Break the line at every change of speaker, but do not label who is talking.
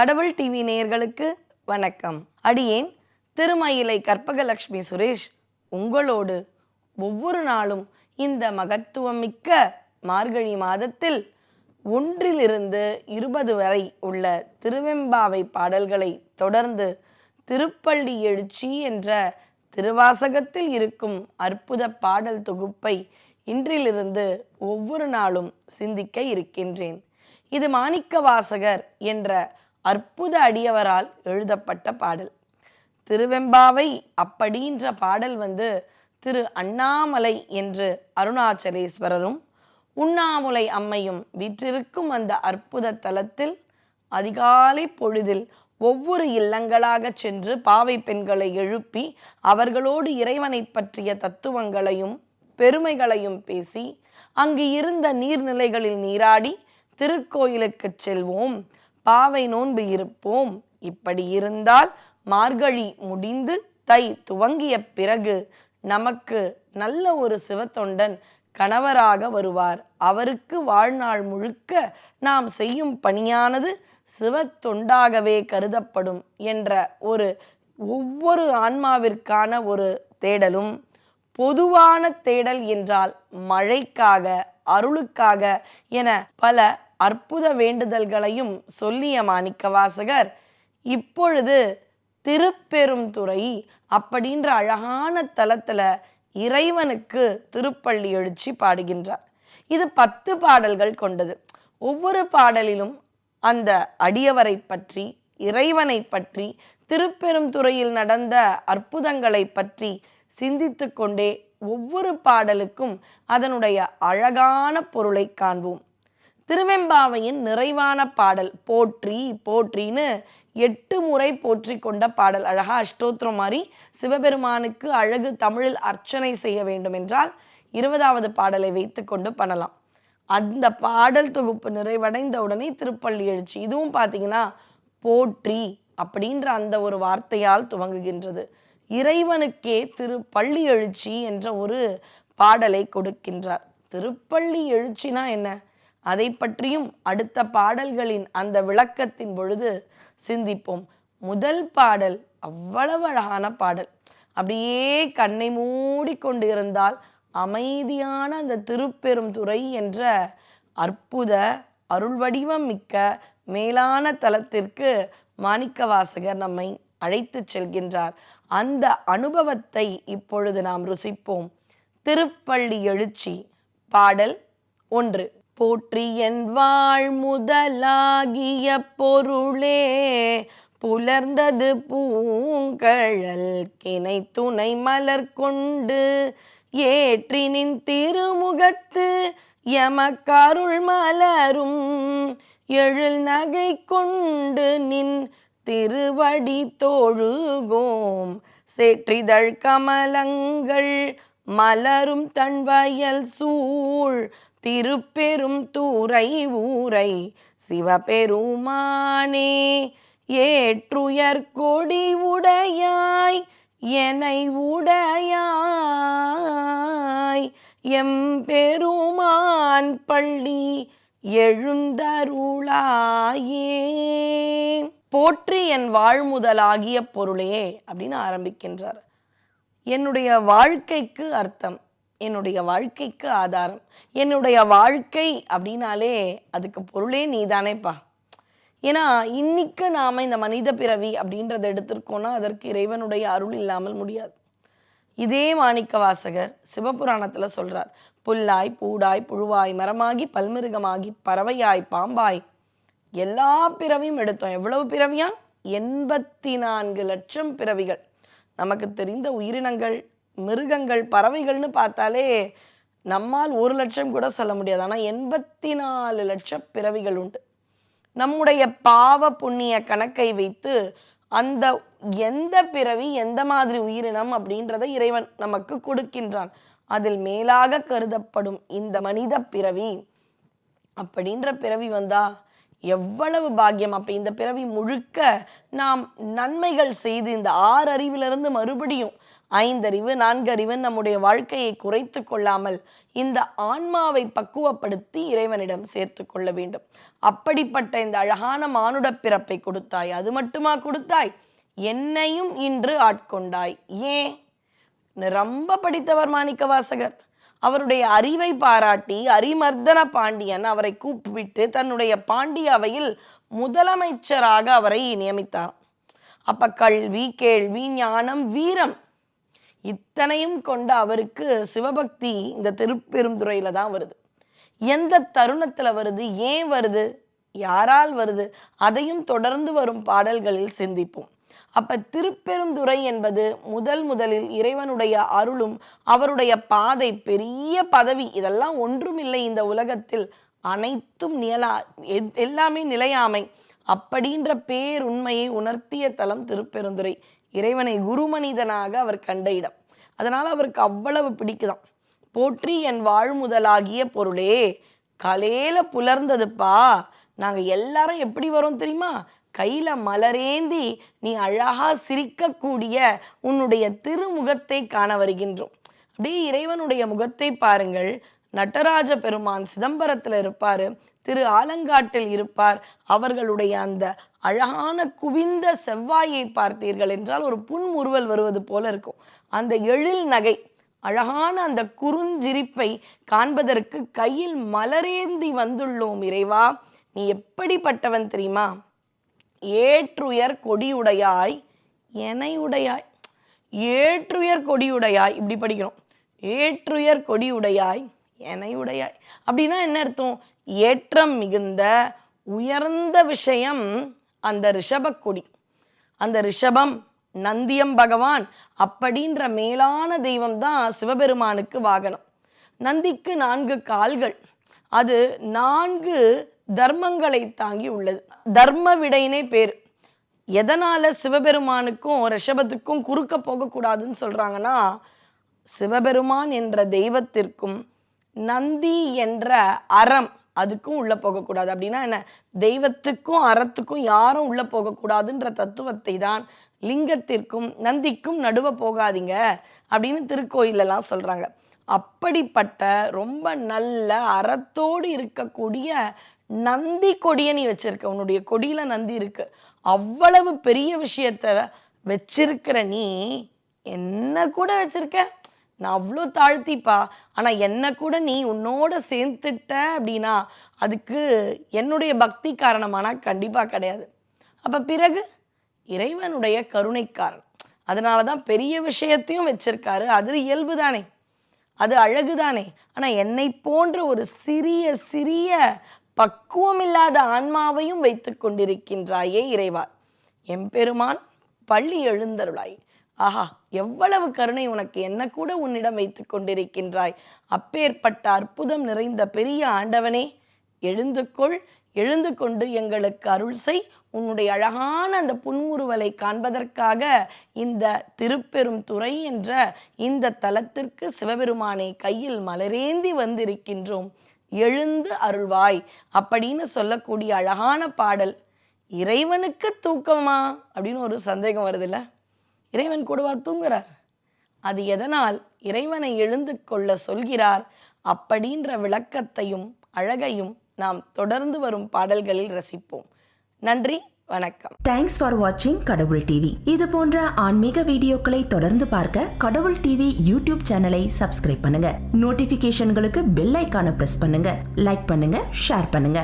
கடவுள் டிவி நேயர்களுக்கு வணக்கம். அடியேன் திருமயிலை கற்பகலட்சுமி சுரேஷ் உங்களோடு ஒவ்வொரு நாளும் இந்த மகத்துவமிக்க மார்கழி மாதத்தில் ஒன்றிலிருந்து இருபது வரை உள்ள திருவெம்பாவை பாடல்களை தொடர்ந்து திருப்பள்ளி எழுச்சி என்ற திருவாசகத்தில் இருக்கும் அற்புத பாடல் தொகுப்பை இன்றிலிருந்து ஒவ்வொரு நாளும் சிந்திக்க இருக்கின்றேன். இது மாணிக்க வாசகர் என்ற அற்புத அடியவரால் எழுதப்பட்ட பாடல். திருவெம்பாவை அப்படின்ற பாடல் வந்து திரு அண்ணாமலை என்று அருணாச்சலேஸ்வரரும் உண்ணாமுலை அம்மையும் வீற்றிருக்கும் அந்த அற்புத தலத்தில் அதிகாலை பொழுதில் ஒவ்வொரு இல்லங்களாக சென்று பாவை பெண்களை எழுப்பி அவர்களோடு இறைவனை பற்றிய தத்துவங்களையும் பெருமைகளையும் பேசி அங்கு இருந்த நீர்நிலைகளில் நீராடி திருக்கோயிலுக்கு செல்வோம். பாவை நோன்பு இருப்போம். இப்படி இருந்தால் மார்கழி முடிந்து தை துவங்கிய பிறகு நமக்கு நல்ல ஒரு சிவத்தொண்டன் கணவராக வருவார். அவருக்கு வாழ்நாள் முழுக்க நாம் செய்யும் பணியானது சிவத்தொண்டாகவே கருதப்படும் என்ற ஒரு ஒவ்வொரு ஆன்மாவிற்கான ஒரு தேடலும். பொதுவான தேடல் என்றால் மழைக்காக அருளுக்காக என பல அற்புத வேண்டுதல்களையும் சொல்லிய மாணிக்க வாசகர் இப்பொழுது திருப்பெருந்துறை அப்படின்ற அழகான தலத்துல இறைவனுக்கு திருப்பள்ளி எழுச்சி பாடுகின்றார். இது பத்து பாடல்கள் கொண்டது. ஒவ்வொரு பாடலிலும் அந்த அடியவரை பற்றி இறைவனை பற்றி திருப்பெருந்துறையில் நடந்த அற்புதங்களை பற்றி சிந்தித்து கொண்டே ஒவ்வொரு பாடலுக்கும் அதனுடைய அழகான பொருளை காண்போம். திருவெம்பாவையின் நிறைவான பாடல் போற்றி போற்றின்னு எட்டு முறை போற்றி கொண்ட பாடல். அழகா அஷ்டோத்திரம் மாதிரி சிவபெருமானுக்கு அழகு தமிழில் அர்ச்சனை செய்ய வேண்டும் என்றால் இருபதாவது பாடலை வைத்து கொண்டு பண்ணலாம். அந்த பாடல் தொகுப்பு நிறைவடைந்த உடனே திருப்பள்ளி எழுச்சி. இதுவும் பார்த்தீங்கன்னா போற்றி அப்படின்ற அந்த ஒரு வார்த்தையால் துவங்குகின்றது. இறைவனுக்கே திருப்பள்ளி எழுச்சி என்ற ஒரு பாடலை கொடுக்கின்றார். திருப்பள்ளி எழுச்சினா என்ன? அதை பற்றியும் அடுத்த பாடல்களின் அந்த விளக்கத்தின் பொழுது சிந்திப்போம். முதல் பாடல் அவ்வளவு அழகான பாடல். அப்படியே கண்ணை மூடிக்கொண்டு இருந்தால் அமைதியான அந்த திருப்பெரும் துறை என்ற அற்புத அருள் வடிவம் மிக்க மேலான தலத்திற்கு மாணிக்கவாசகர் நம்மை அழைத்து செல்கின்றார். அந்த அனுபவத்தை இப்பொழுது நாம் ருசிப்போம். திருப்பள்ளி எழுச்சி பாடல் ஒன்று. போற்றியன் வாழ் முதலாகிய பொருளே. புலர்ந்தது பூங்கழல் கிணை துணை மலர் கொண்டு ஏற்றினின் திருமுகத்து எமக்கருள் மலரும். எழில் நகை கொண்டு நின் திருவடி தோழுகோம். சேற்றிதழ் கமலங்கள் மலரும் தன்வயல் சூழ். திருப்பெரும் தூரை ஊரை சிவபெருமானே ஏற்றுயர் கொடி உடையாய் எனை உடையாய். எம்பெருமான் பள்ளி எழுந்தருளாயே. போற்றி என் வாழ்முதலாகிய பொருளே அப்படின்னு ஆரம்பிக்கின்றார். என்னுடைய வாழ்க்கைக்கு அர்த்தம். என்னுடைய வாழ்க்கைக்கு ஆதாரம். என்னுடைய வாழ்க்கை அப்படின்னாலே அதுக்கு பொருளே நீதானேப்பா. ஏன்னா இன்னைக்கு நாம் இந்த மனித பிறவி அப்படின்றத எடுத்திருக்கோன்னா அதற்கு இறைவனுடைய அருள் இல்லாமல் முடியாது. இதே மாணிக்க வாசகர் சிவபுராணத்தில் சொல்கிறார் புல்லாய் பூடாய் புழுவாய் மரமாகி பல்மிருகமாகி பறவையாய் பாம்பாய். எல்லா பிறவியும் எடுத்தோம். எவ்வளவு பிறவியா? எண்பத்தி நான்கு லட்சம் பிறவிகள். நமக்கு தெரிந்த உயிரினங்கள் மிருகங்கள் பறவைகள்னு பார்த்தாலே நம்மால் ஒரு லட்சம் கூட சொல்ல முடியாது. ஆனால் எண்பத்தி நாலு லட்சம் பிறவிகள் உண்டு. நம்முடைய பாவ புண்ணிய கணக்கை வைத்து அந்த எந்த பிறவி எந்த மாதிரி உயிரினம் அப்படின்றத இறைவன் நமக்கு கொடுக்கின்றான். அதில் மேலாக கருதப்படும் இந்த மனித பிறவி அப்படின்ற பிறவி வந்தா எவ்வளவு பாக்கியம். அப்போ இந்த பிறவி முழுக்க நாம் நன்மைகள் செய்து இந்த ஆறு அறிவிலிருந்து மறுபடியும் ஐந்தறிவு நான்கறிவு நம்முடைய வாழ்க்கையை குறைத்து கொள்ளாமல் இந்த ஆன்மாவை பக்குவப்படுத்தி இறைவனிடம் சேர்த்து கொள்ள வேண்டும். அப்படிப்பட்ட இந்த அழகான மானுட பிறப்பை கொடுத்தாய். அது மட்டுமா கொடுத்தாய்? என்னையும் இன்று ஆட்கொண்டாய். ஏன்? ரொம்ப படித்தவர் மாணிக்க வாசகர். அவருடைய அறிவை பாராட்டி அரிமர்தன பாண்டியன் அவரை கூப்பிட்டு தன்னுடைய பாண்டிய அவையில் முதலமைச்சராக அவரை நியமித்தார் அப்ப கல்வி கேள்வி ஞானம் வீரம் இத்தனையும் கொண்ட அவருக்கு சிவபக்தி இந்த திருப்பெருந்துறையில தான் வருது. எந்த தருணத்துல வருது? ஏன் வருது? யாரால் வருது? அதையும் தொடர்ந்து வரும் பாடல்களில் சிந்திப்போம். அப்ப திருப்பெருந்துறை என்பது முதல் முதலில் இறைவனுடைய அருளும் அவருடைய பாதை பெரிய பதவி. இதெல்லாம் ஒன்றுமில்லை இந்த உலகத்தில். அனைத்தும் நியலா எல்லாமே நிலையாமை. அப்படின்ற பேருண்மையை உணர்த்திய தலம் திருப்பெருந்துறை. இறைவனை குருமனிதனாக அவர் கண்ட இடம். அதனால் அவருக்கு அவ்வளவு பிடிக்குதாம் போற்றி என் வாழ்முதலாகிய பொருளே கலையில புலர்ந்ததுப்பா. நாங்கள் எல்லாரும் எப்படி வரோம் தெரியுமா? கையில மலரேந்தி நீ அழகா சிரிக்கக்கூடிய உன்னுடைய திருமுகத்தை காண வருகின்றோம். அப்படியே இறைவனுடைய முகத்தை பாருங்கள். நடராஜ பெருமான் சிதம்பரத்தில் இருப்பார் திரு ஆலங்காட்டில் இருப்பார். அவர்களுடைய அந்த அழகான குவிந்த செவ்வாயை பார்த்தீர்கள் என்றால் ஒரு புன்முறுவல் வருவது போல இருக்கும். அந்த எழில் நகை அழகான அந்த குறுஞ்சிரிப்பை காண்பதற்கு கையில் மலரேந்தி வந்துள்ளோம் இறைவா. நீ எப்படிப்பட்டவன் தெரியுமா? ஏற்றுயர் கொடியுடையாய் எனையுடையாய். ஏற்றுயர் கொடியுடையாய் இப்படி படிக்கணும். ஏற்றுயர் கொடியுடையாய் எனையுடையாய் அப்படின்னா என்ன அர்த்தம்? ஏற்றம் மிகுந்த உயர்ந்த விஷயம் அந்த ரிஷபக்கொடி. அந்த ரிஷபம் நந்தியம் பகவான் அப்படின்ற மேலான தெய்வம் தான் சிவபெருமானுக்கு வாகனம். நந்திக்கு நான்கு கால்கள். அது நான்கு தர்மங்களை தாங்கி உள்ளது. தர்ம விடைனே பேர். எதனால சிவபெருமானுக்கும் ரிஷபத்துக்கும் குறுக்க போகக்கூடாதுன்னு சொல்றாங்கன்னா சிவபெருமான் என்ற தெய்வத்திற்கும் நந்தி என்ற அறம் அதுக்கும் உள்ளே போகக்கூடாது. அப்படின்னா என்ன? தெய்வத்துக்கும் அறத்துக்கும் யாரும் உள்ளே போகக்கூடாதுன்ற தத்துவத்தை தான் லிங்கத்திற்கும் நந்திக்கும் நடுவ போகாதீங்க அப்படின்னு திருக்கோயிலெல்லாம் சொல்கிறாங்க அப்படிப்பட்ட ரொம்ப நல்ல அறத்தோடு இருக்கக்கூடிய நந்தி கொடியை நீ வச்சிருக்க. உன்னுடைய கொடியில் நந்தி இருக்கு. அவ்வளவு பெரிய விஷயத்த வச்சிருக்கிற நீ என்ன கூட வச்சிருக்க? நான் அவ்வளோ தாழ்த்திப்பா ஆனால் என்னை கூட நீ உன்னோட சேர்த்துட்ட அப்படின்னா அதுக்கு என்னுடைய பக்தி காரணமானா கண்டிப்பாக கிடையாது. அப்போ பிறகு இறைவனுடைய கருணைக்காரன் அதனால தான் பெரிய விஷயத்தையும் வச்சிருக்காரு. அது இயல்பு தானே அது அழகுதானே. ஆனால் என்னை போன்ற ஒரு சிறிய சிறிய பக்குவமில்லாத ஆன்மாவையும் வைத்து கொண்டிருக்கின்றாயே இறைவா. எம்பெருமான் பள்ளி எழுந்தருளாய். ஆஹா எவ்வளவு கருணை உனக்கு. என்ன கூட உன்னிடம் வைத்து கொண்டிருக்கின்றாய். அப்பேற்பட்ட அற்புதம் நிறைந்த பெரிய ஆண்டவனே எழுந்து கொள். எழுந்து கொண்டு எங்களுக்கு அருள் செய். உன்னுடைய அழகான அந்த புன்முறுவலை காண்பதற்காக இந்த திருப்பெரும் துறை என்ற இந்த தலத்திற்கு சிவபெருமானை கையில் மலரேந்தி வந்திருக்கின்றோம். எழுந்து அருள்வாய் அப்படின்னு சொல்லக்கூடிய அழகான பாடல். இறைவனுக்கு தூக்கமா அப்படின்னு ஒரு சந்தேகம் வருதுல்ல? இறைவன் கூடவா தூங்குறார். அது எதனால் இறைவனை எழுந்து கொள்ள சொல்கிறார்? அப்படின்ற விளக்கத்தையும் அழகையும் நாம் தொடர்ந்து வரும் பாடல்களில் ரசிப்போம். நன்றி வணக்கம்.
தேங்க்ஸ் ஃபார் வாட்சிங் கடவுள் டிவி இது போன்ற ஆன்மீக வீடியோக்களை தொடர்ந்து பார்க்க கடவுள் டிவி யூடியூப் சேனலை சப்ஸ்கிரைப் பண்ணுங்க. நோட்டிபிகேஷன்களுக்கு பெல் ஐக்கான பிரஸ் பண்ணுங்க. லைக் பண்ணுங்க ஷேர் பண்ணுங்க.